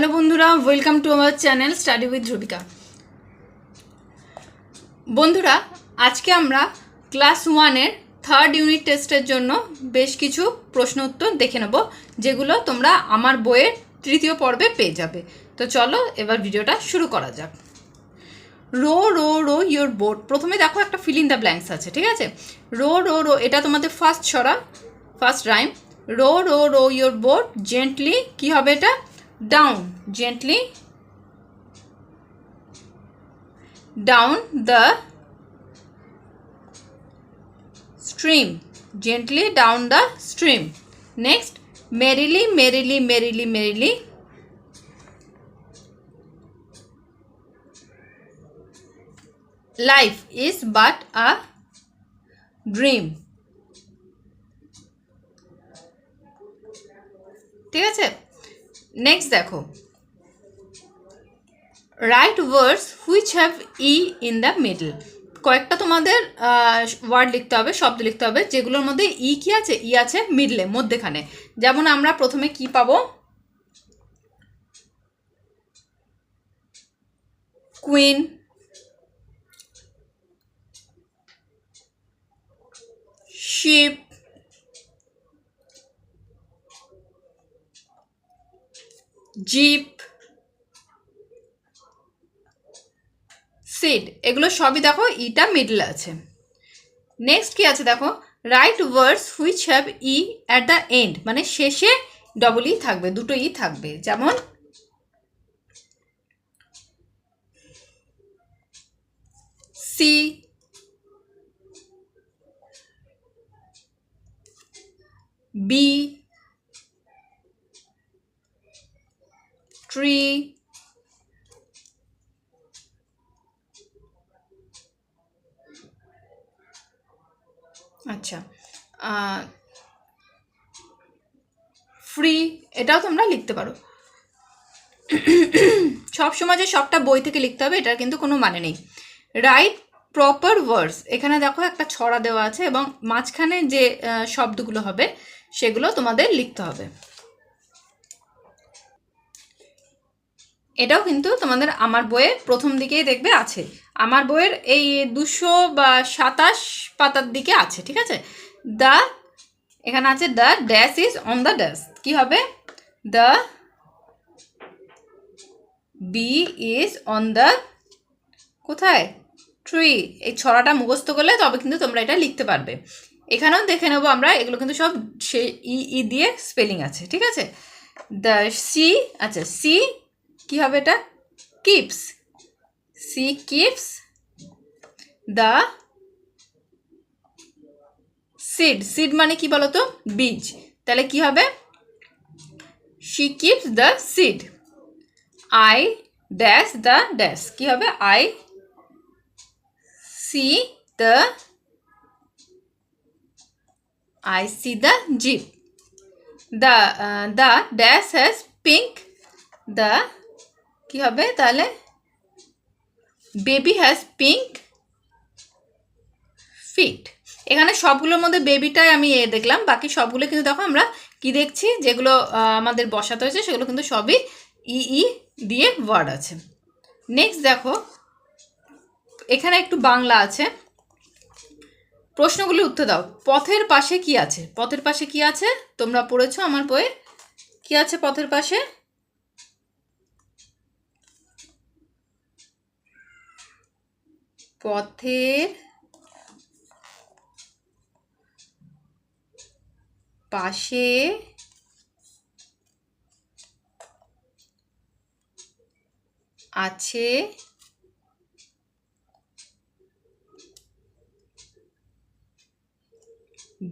Hello বন্ধুরা welcome to আমার channel study with Rubika বন্ধুরা, আজকে আমরা ক্লাস ওয়ানের থার্ড ইউনিট টেস্টের জন্য বেশ কিছু প্রশ্ন উত্তর দেখে নেব, যেগুলো তোমরা আমার বইয়ের তৃতীয় পর্বে পেয়ে যাবে। তো চলো এবার ভিডিওটা শুরু করা যাক। Row row row your boat প্রথমে দেখো একটা ফিল ইন দ্য ব্ল্যাঙ্কস আছে, ঠিক আছে? রো রো রো, এটা তোমাদের ফার্স্ট ছড়া first rhyme row row row your boat gently কি হবে এটা? down gently down the stream gently down the stream next merrily merrily merrily merrily life is but a dream ঠিক আছে next দেখো। Write words which have E in the middle কয়েকটা তোমাদের word লিখতে হবে, শব্দ লিখতে হবে, যেগুলোর মধ্যে ই কি আছে? ই আছে মিডলে মধ্যেখানে। যেমন আমরা প্রথমে কি পাবো? কুইন শিপ জিপ, সিড, এগুলো সবই দেখো, ইটা মিডল আছে। নেক্সট কি আছে দেখো? Write words which have E at the end মানে শেষে ডবল ই থাকবে, দুটো ই থাকবে। যেমন, সি, বি ট্রি আচ্ছা ফ্রি এটাও তোমরা লিখতে পারো। সব সময় যে সবটা বই থেকে লিখতে হবে, এটার কিন্তু কোনো মানে নেই। রাইট প্রপার ওয়ার্ডস এখানে দেখো একটা ছড়া দেওয়া আছে এবং মাঝখানে যে শব্দগুলো হবে, সেগুলো তোমাদের লিখতে হবে। এটাও কিন্তু তোমাদের আমার বইয়ের প্রথম দিকেই দেখবে আছে। আমার বইয়ের এই দুশো বা সাতাশ পাতার দিকে আছে, ঠিক আছে? দ্য এখানে আছে the dash is on the dash কী হবে? The bee is on the কোথায়? ট্রি এই ছড়াটা মুখস্থ করলে তবে কিন্তু তোমরা এটা লিখতে পারবে। এখানেও দেখে নেব আমরা, এগুলো কিন্তু সব সে ই ই দিয়ে স্পেলিং আছে, ঠিক আছে? দ্য সি আচ্ছা সি কি হবে এটা? Keeps she keeps the seed seed মানে কি বলতো? বীজ। তাহলে কি হবে? She keeps the seed I dash the dash কি হবে? I see the I see the jeep the the dash has pink the কি হবে তাহলে? বেবি হ্যাজ পিঙ্ক ফিট এখানে সবগুলোর মধ্যে বেবিটাই আমি এ দেখলাম। বাকি সবগুলো কিন্তু দেখো আমরা কি দেখছি? যেগুলো আমাদের বসাতে হয়েছে, সেগুলো কিন্তু সবই ই ই দিয়ে ওয়ার্ড আছে। নেক্সট দেখো, এখানে একটু বাংলা আছে। প্রশ্নগুলি উত্তর দাও। পথের পাশে কি আছে? পথের পাশে কি আছে? তোমরা পড়েছো আমার বইয়ে? কি আছে পথের পাশে? পথের পাশে আছে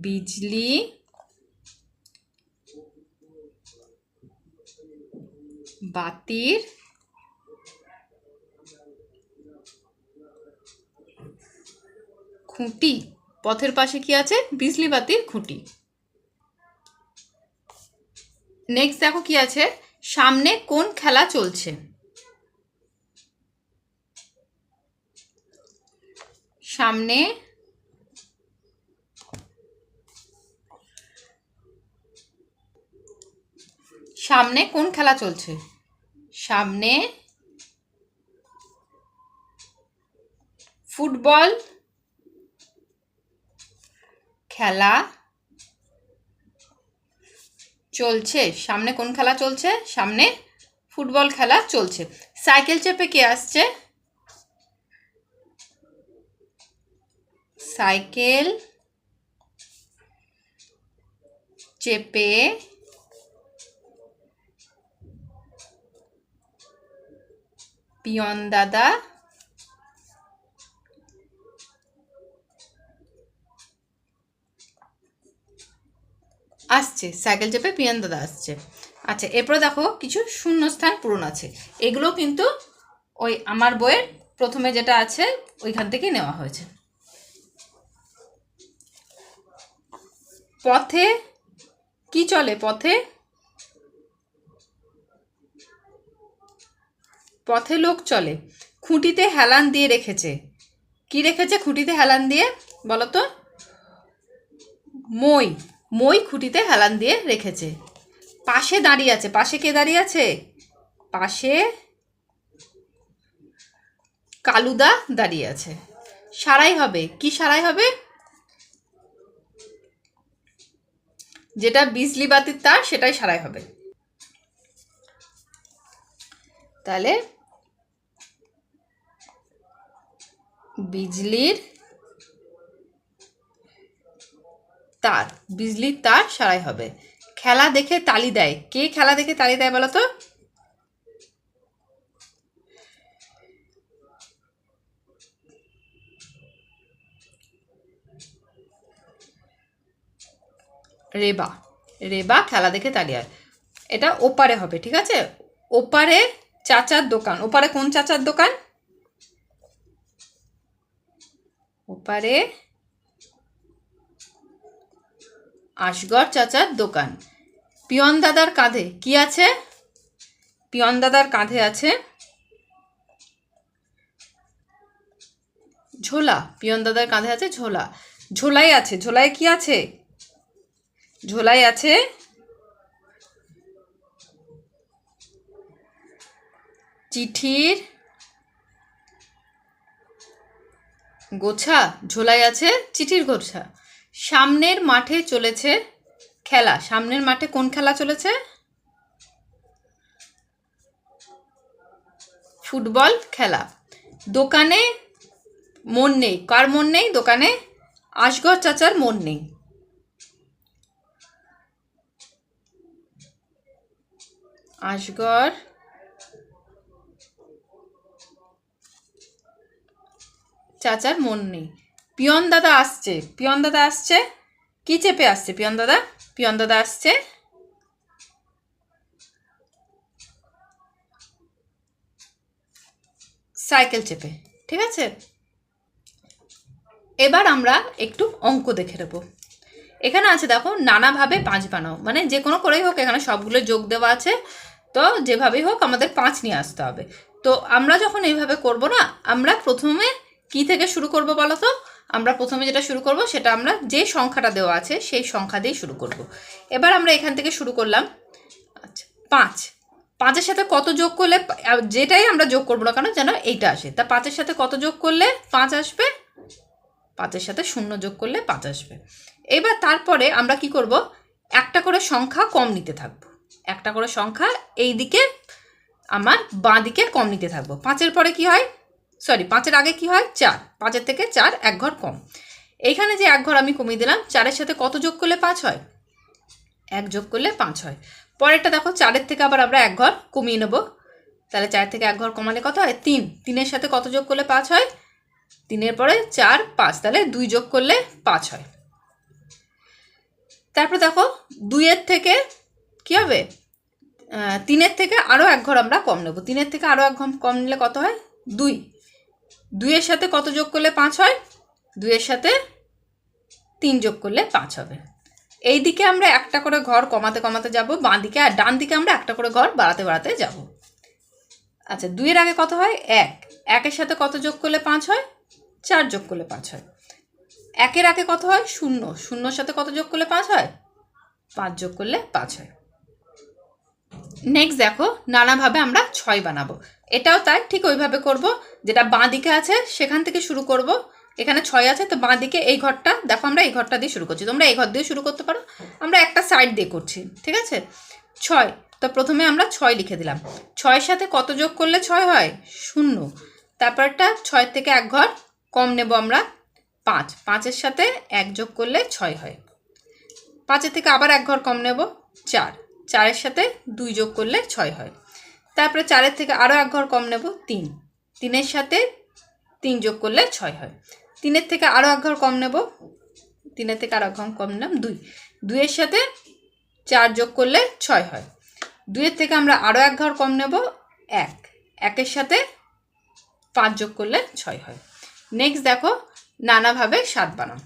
বিজলি বাতির খুঁটি। পথের পাশে কি আছে? বিজলি বাতির খুঁটি। নেক্সট দেখো কি আছে? সামনে কোন খেলা চলছে? সামনে সামনে কোন খেলা চলছে? সামনে ফুটবল খেলা চলছে? সামনে কোন খেলা চলছে? সামনে ফুটবল খেলা চলছে। সাইকেল চেপে কে আসছে? সাইকেল চেপে পিয়ন দাদা আসছে, সাইকেল চেপে পিয়ন দাদা আসছে। আচ্ছা এরপরে দেখো কিছু শূন্যস্থান পূরণ আছে। এগুলো কিন্তু ওই আমার বইয়ের প্রথমে যেটা আছে, ওইখান থেকে নেওয়া হয়েছে। পথে কি চলে? পথে পথে লোক চলে। খুঁটিতে হেলান দিয়ে রেখেছে। কি রেখেছে? খুঁটিতে হেলান দিয়ে, বলো তো? মই। মই খুঁটিতে হেলান দিয়ে রেখেছে। পাশে দাঁড়িয়ে আছে। পাশে কে দাঁড়িয়ে আছে? পাশে কালুদা দাঁড়িয়ে আছে। সারাই হবে। কি সারাই হবে? যেটা বিজলি বাতির তার, সেটাই সারাই হবে। তাহলে বিজলির তার, বিজলির তার সারাই হবে। খেলা দেখে তালি দেয়। কে খেলা দেখে তালি দেয় বলো তো? রেবা। রেবা খেলা দেখে তালি হয় এটা ওপারে হবে, ঠিক আছে? ওপারে চাচার দোকান। ওপারে কোন চাচার দোকান? ওপারে আশগড় চাচার দোকান। পিয়ন দাদার কাঁধে কি আছে? পিয়ন দাদার কাঁধে আছে ঝোলা। পিয়ন দাদার কাঁধে আছে ঝোলা। ঝোলাই আছে। ঝোলায় কি আছে? ঝোলাই আছে চিঠির গোছা। ঝোলাই আছে চিঠির গোছা। সামনের মাঠে চলেছে খেলা। সামনের মাঠে কোন খেলা চলেছে? ফুটবল খেলা। দোকানে মন নেই। কার মন নেই? দোকানে আশগর চাচার মন নেই। আশগর চাচার মন নেই। পিয়ন দাদা আসছে। পিয়ন দাদা আসছে? কি চেপে আসছে পিয়ন দাদা? পিয়ন দাদা আসছে? সাইকেল চেপে, ঠিক আছে? এবার আমরা একটু অঙ্ক দেখে নেব। এখানে আছে দেখো, নানাভাবে পাঁচ বানাও। মানে যে কোনো করেই হোক, এখানে সবগুলো যোগ দেওয়া আছে। তো যেভাবেই হোক, আমাদের পাঁচ নিয়ে আসতে হবে। তো আমরা যখন এইভাবে করব না, আমরা প্রথমে কি থেকে শুরু করব বলো তো? আমরা প্রথমে যেটা শুরু করব, সেটা আমরা যে সংখ্যাটা দেওয়া আছে, সেই সংখ্যা দিয়েই শুরু করব। এবার আমরা এখান থেকে শুরু করলাম। আচ্ছা পাঁচ। পাঁচের সাথে কত যোগ করলে, যেটাই আমরা যোগ করব না কেন, যেন এইটা আসে। তা পাঁচের সাথে কত যোগ করলে পাঁচ আসবে? পাঁচের সাথে শূন্য যোগ করলে পাঁচ আসবে। এবার তারপরে আমরা কি করব? একটা করে সংখ্যা কম নিতে থাকব। একটা করে সংখ্যা এই দিকে আমার বাঁ দিকে কম নিতে থাকব। পাঁচের পরে কি হয়? সরি পাঁচের আগে কি হয়? চার। পাঁচের থেকে চার এক ঘর কম। এইখানে যে এক ঘর আমি কমিয়ে দিলাম, চারের সাথে কত যোগ করলে পাঁচ হয়? এক যোগ করলে পাঁচ হয়। পরেরটা দেখো, চারের থেকে আবার আমরা এক ঘর কমিয়ে নেব। তাহলে চার থেকে এক ঘর কমালে কত হয়? তিন। তিনের সাথে কত যোগ করলে পাঁচ হয়? তিনের পরে চার, পাঁচ। তাহলে দুই যোগ করলে পাঁচ হয়। তারপর দেখো, দুইয়ের থেকে কি হবে? তিনের থেকে আরও এক ঘর আমরা কম নেব। তিনের থেকে আরও এক ঘর কম নিলে কত হয়? দুই। দুইয়ের সাথে কত যোগ করলে পাঁচ হয়? দুইয়ের সাথে তিন যোগ করলে পাঁচ হবে। এই দিকে আমরা একটা করে ঘর কমাতে কমাতে যাব, বাঁ দিকে আর ডান দিকে আমরা একটা করে ঘর বাড়াতে বাড়াতে যাব। আচ্ছা দুইয়ের আগে কত হয়? এক। একের সাথে কত যোগ করলে পাঁচ হয়? চার যোগ করলে পাঁচ হয়। একের আগে কত হয়? শূন্য। শূন্যর সাথে কত যোগ করলে পাঁচ হয়? পাঁচ যোগ করলে পাঁচ হয়। নেক্সট দেখো, নানাভাবে আমরা ছয় বানাবো। এটাও তাই, ঠিক ওইভাবে করব। যেটা বাঁ দিকে আছে, সেখান থেকে শুরু করব। এখানে ছয় আছে, তো বাঁ দিকে এই ঘরটা, দেখো আমরা এই ঘরটা দিয়ে শুরু করছি। তোমরা এই ঘর দিয়ে শুরু করতে পারো। আমরা একটা সাইড দিয়ে করছি, ঠিক আছে? ছয়, তো প্রথমে আমরা ছয় লিখে দিলাম। ছয়ের সাথে কত যোগ করলে ছয় হয়? শূন্য। তারপরটা ছয় থেকে এক ঘর কম নেব আমরা পাঁচ। পাঁচের সাথে এক যোগ করলে ছয় হয়। পাঁচের থেকে আবার এক ঘর কম নেব, চার। চারের সাথে দুই যোগ করলে ছয় হয়। তারপরে চারের থেকে আরও এক ঘর কম নেব তিন। তিনের সাথে তিন যোগ করলে ছয় হয়। তিনের থেকে আরও এক ঘর কম নেব, তিনের থেকে আরও এক ঘর কম নিলাম দুই। দুইয়ের সাথে চার যোগ করলে ছয় হয়। দুইয়ের থেকে আমরা আরও এক ঘর কম নেব, এক। একের সাথে পাঁচ যোগ করলে ছয় হয়। নেক্সট দেখো, নানাভাবে সাত বানাও।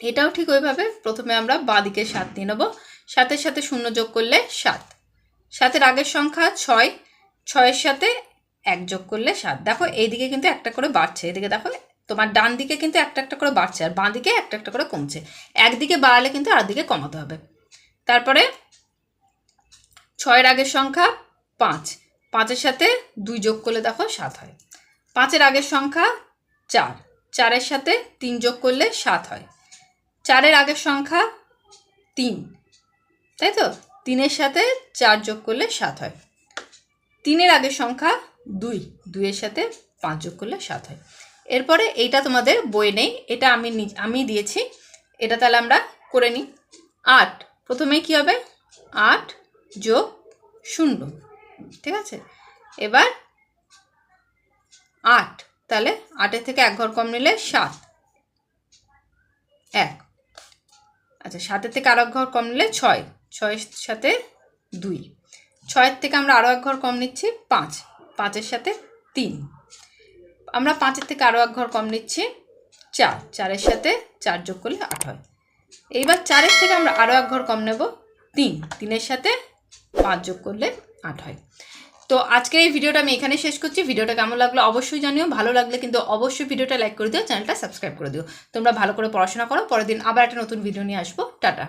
এটাও ঠিক ওইভাবে, প্রথমে আমরা বাঁ দিকে সাত নিয়ে নেব। সাতের সাথে শূন্য যোগ করলে সাত। সাতের আগের সংখ্যা ছয়, ছয়ের সাথে এক যোগ করলে সাত। দেখো, এইদিকে কিন্তু একটা করে বাড়ছে। এদিকে দেখো, তোমার ডান দিকে কিন্তু একটা একটা করে বাড়ছে আর বাঁ দিকে একটা একটা করে কমছে। একদিকে বাড়ালে কিন্তু আর দিকে কমাতে হবে। তারপরে ছয়ের আগের সংখ্যা পাঁচ। পাঁচের সাথে দুই যোগ করলে দেখো সাত হয়। পাঁচের আগের সংখ্যা চার। চারের সাথে তিন যোগ করলে সাত হয়। চারের আগের সংখ্যা তিন। তাই তো তিনের সাথে চার যোগ করলে সাত হয়। তিনের আগের সংখ্যা দুই, দুইয়ের সাথে পাঁচ যোগ করলে সাত হয়। এরপরে এইটা তোমাদের বই নেই, এটা আমি আমি দিয়েছি, এটা তাহলে আমরা করে নিই। আট, প্রথমে কি হবে? আট যোগ শূন্য, ঠিক আছে? এবার আট, তাহলে আটের থেকে এক ঘর কম নিলে সাত। এক আচ্ছা সাতের থেকে আরও এক ঘর কম নিলে ছয়। ছয়ের সাথে দুই। ছয়ের থেকে আমরা আরও এক ঘর কম নিচ্ছি, পাঁচ। পাঁচের সাথে তিন। আমরা পাঁচের থেকে আরও এক ঘর কম নিচ্ছি, চার। চারের সাথে চার যোগ করলে আট হয়। এইবার চারের থেকে আমরা আরও এক ঘর কম নেব, তিন। তিনের সাথে পাঁচ যোগ করলে আট হয়। তো আজকের এই ভিডিওটা আমি এখানে শেষ করছি। ভিডিওটা কেমন লাগল অবশ্যই জানিও। ভালো লাগলে কিন্তু অবশ্যই ভিডিওটা লাইক করে দিও, চ্যানেলটা সাবস্ক্রাইব করে দিও। তোমরা ভালো করে পড়াশোনা করো। পরের দিন আবার একটা নতুন ভিডিও নিয়ে আসব। টাটা।